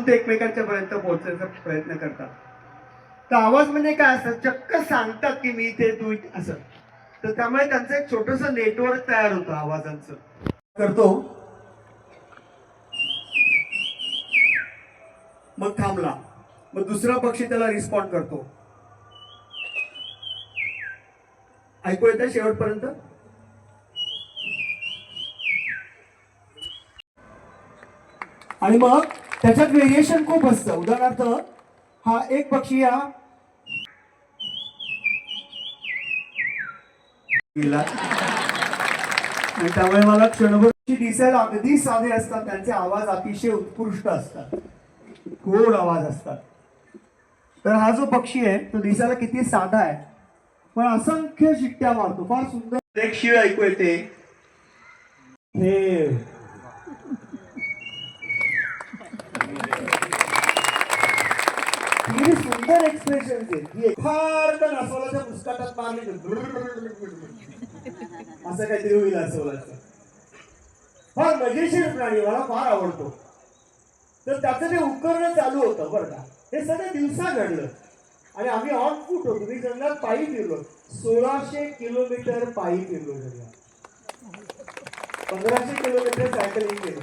ते एकमेकांच्या पर्यंत पोहोचण्याचा प्रयत्न करतात. तर आवाज म्हणजे काय असं? चक्क सांगतात की मी इथे तू असं. तर त्यामुळे त्यांचं एक छोटस नेटवर्क तयार होतं आवाजांचं. करतो. मग थांबला. मग दुसरा पक्षी त्याला रिस्पॉन्ड करतो. ऐकू येतं शेवटपर्यंत? आणि मग? त्याच्यात व्हेरिएशन खूप असतं. उदाहरणार्थ हा एक पक्षी हा त्यामुळे मला क्षणभर दिसायला अगदी साधे असतात. त्यांचे आवाज अतिशय उत्कृष्ट असतात. गोड आवाज असतात. तर हा जो पक्षी आहे तो दिसायला किती साधा आहे. पण असंख्य शिट्ट्या मारतो. फार सुंदर. एक शिळ ऐकू येते. हे किती सुंदर एक्सप्रेशन आहे. फार तर अस्वलाच्या मुस्काटात मारली असं काहीतरी होईल अस्वलाचं फार मजेशीर प्राणी मला फार आवडतो. तर त्याचं जे उपकरण चालू होतं बरं का. हे सगळं दिवसा घडलं. आणि आम्ही ऑन फूट होतो. मी जंगलात पायी फिरलो. सोळाशे किलोमीटर पायी फिरलो जंगलात. पंधराशे किलोमीटर सायकलिंग केलं.